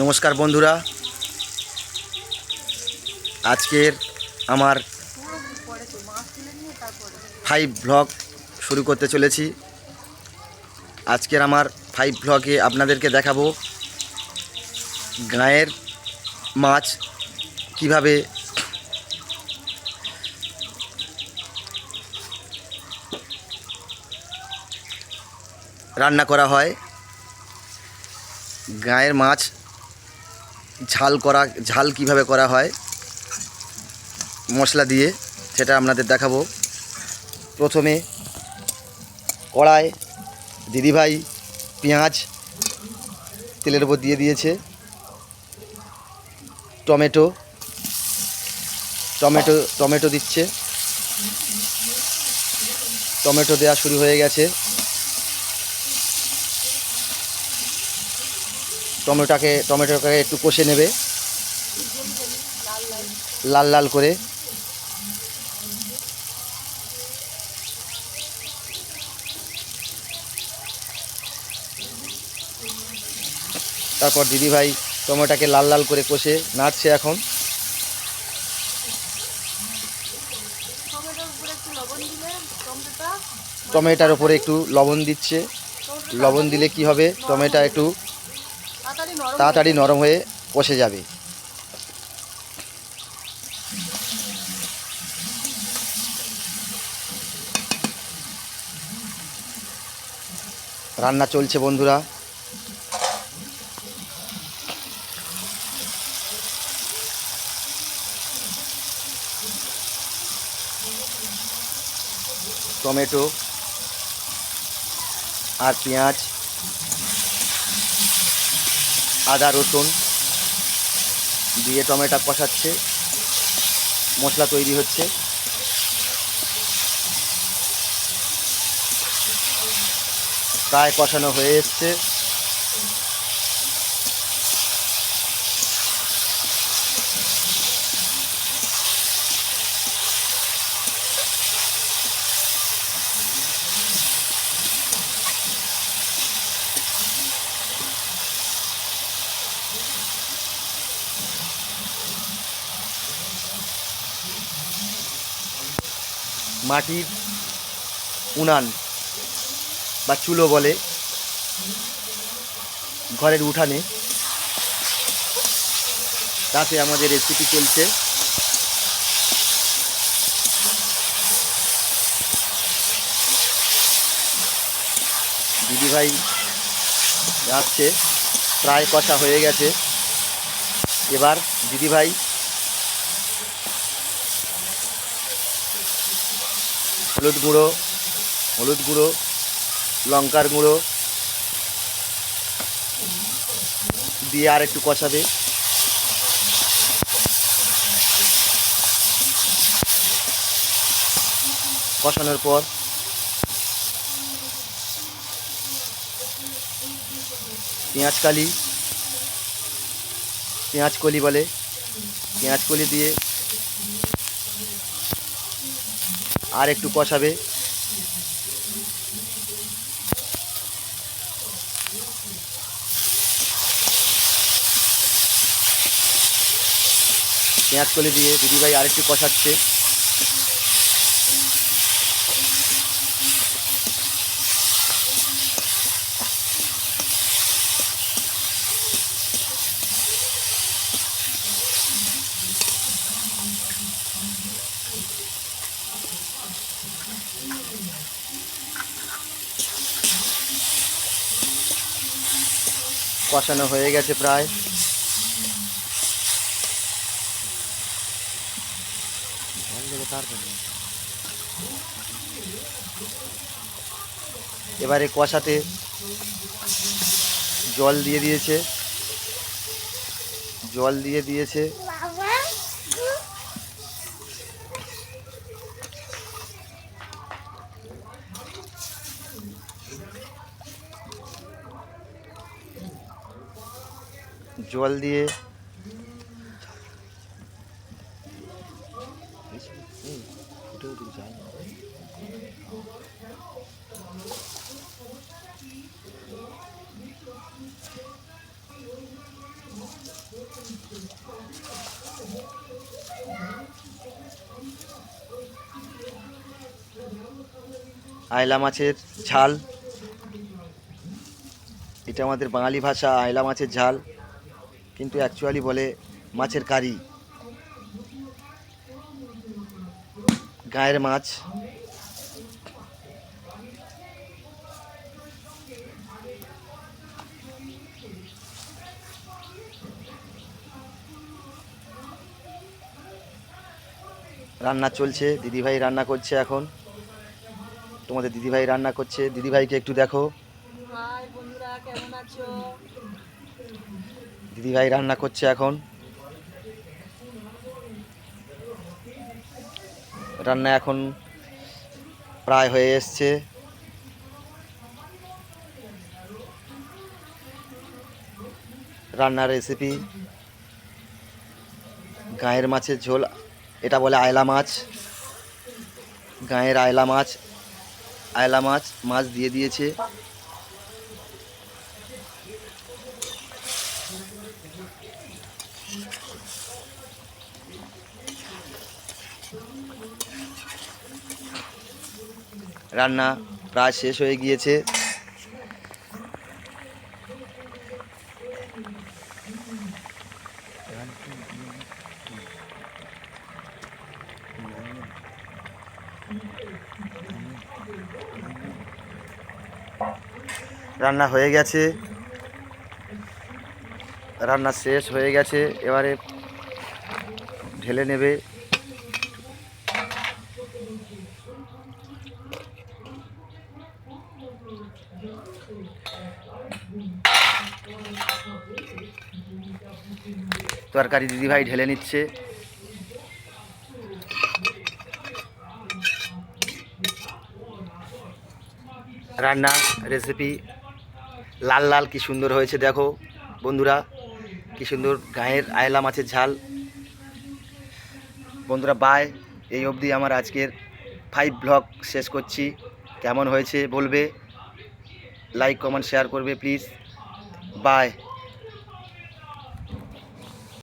নমস্কার বন্ধুরা। আজকের আমার ফাইভ ব্লগ শুরু করতে চলেছি। আজকের আমার ফাইভ ব্লগে আপনাদেরকে দেখাবো গাঁয়ের মাছ কীভাবে রান্না করা হয়। গাঁয়ের মাছ ঝাল করা, ঝাল কীভাবে করা হয়, মশলা দিয়ে, সেটা আপনাদের দেখাবো। প্রথমে কড়ায় দিদিভাই পেঁয়াজ তেলের উপর দিয়ে দিয়েছে, টমেটো টমেটো টমেটো দিচ্ছে। টমেটো দেওয়া শুরু হয়ে গেছে। টমেটোটাকে টমেটোটাকে একটু কষে নেবে। লাল লাল করে। তারপর দিদিভাই টমেটোটাকে লাল লাল করে কষে নাড়ছে এখন। টমেটোর ওপরে একটু লবণ দিচ্ছে। লবণ দিলে কি হবে? টমেটো একটু তাড়াতাড়ি নরম হয়ে কষে যাবে। রান্না চলছে বন্ধুরা। টমেটো আর পেঁয়াজ আদা রসুন দিয়ে টমেটো কষাচ্ছে। মশলা তৈরি হচ্ছে। প্রায় কষানো হয়ে এসছে। মাটির উনান বা চুলো বলে ঘরের উঠানে। তাতে আমাদের রেসিপি চলছে। দিদিভাই যাচ্ছে প্রায় কষা হয়ে গেছে। এবার দিদিভাই হলুদ গুঁড়ো হলুদ গুঁড়ো, লঙ্কার গুঁড়ো দিয়ে আর একটু কষাবে। কষানোর পর পেঁয়াজ কালি, পেঁয়াজ কলি বলে, পেঁয়াজ কলি দিয়ে আর একটু কষাবে। পেঁয়াজ কলি দিয়ে দিদিভাই আরেকটু কষাচ্ছে। কষানো হয়ে গেছে প্রায়। এবারে কষাতে জল দিয়ে দিয়েছে। জল দিয়ে দিয়েছে। জল দিয়ে। আয়লা মাছের ঝাল। এটা আমাদের বাঙালি ভাষা আয়লা মাছের ঝাল। কিন্তু অ্যাকচুয়ালি বলে মাছের কারি। গায়ের মাছ। রান্না চলছে, দিদিভাই রান্না করছে এখন। তোমাদের দিদিভাই রান্না করছে। দিদিভাইকে একটু দেখো। বন্ধুরা, কেমন আছো? দিদিভাই রান্না করছে এখন। রান্না এখন প্রায় হয়ে এসছে। রান্নার রেসিপি গায়ের মাছের ঝোল, এটা বলে আয়লা মাছ। গায়ের আয়লা মাছ আয়লা মাছ মাছ দিয়ে দিয়েছে। রান্না প্রায় শেষ হয়ে গিয়েছে। রান্না হয়ে গেছে। রান্না শেষ হয়ে গেছে। এবারে ঢেলে নেবে। তরকারি দিদিভাই ঢেলে নিচ্ছে। রান্না রেসিপি লাল লাল কি সুন্দর হয়েছে দেখো বন্ধুরা, কি সুন্দর গায়ের আয়লা মাছের ঝাল। বন্ধুরা বাই এই অবধি আমার আজকের ফাইভ ব্লগ শেষ করছি। কেমন হয়েছে বলবে? লাইক কমেন্ট শেয়ার করবে প্লিজ বাই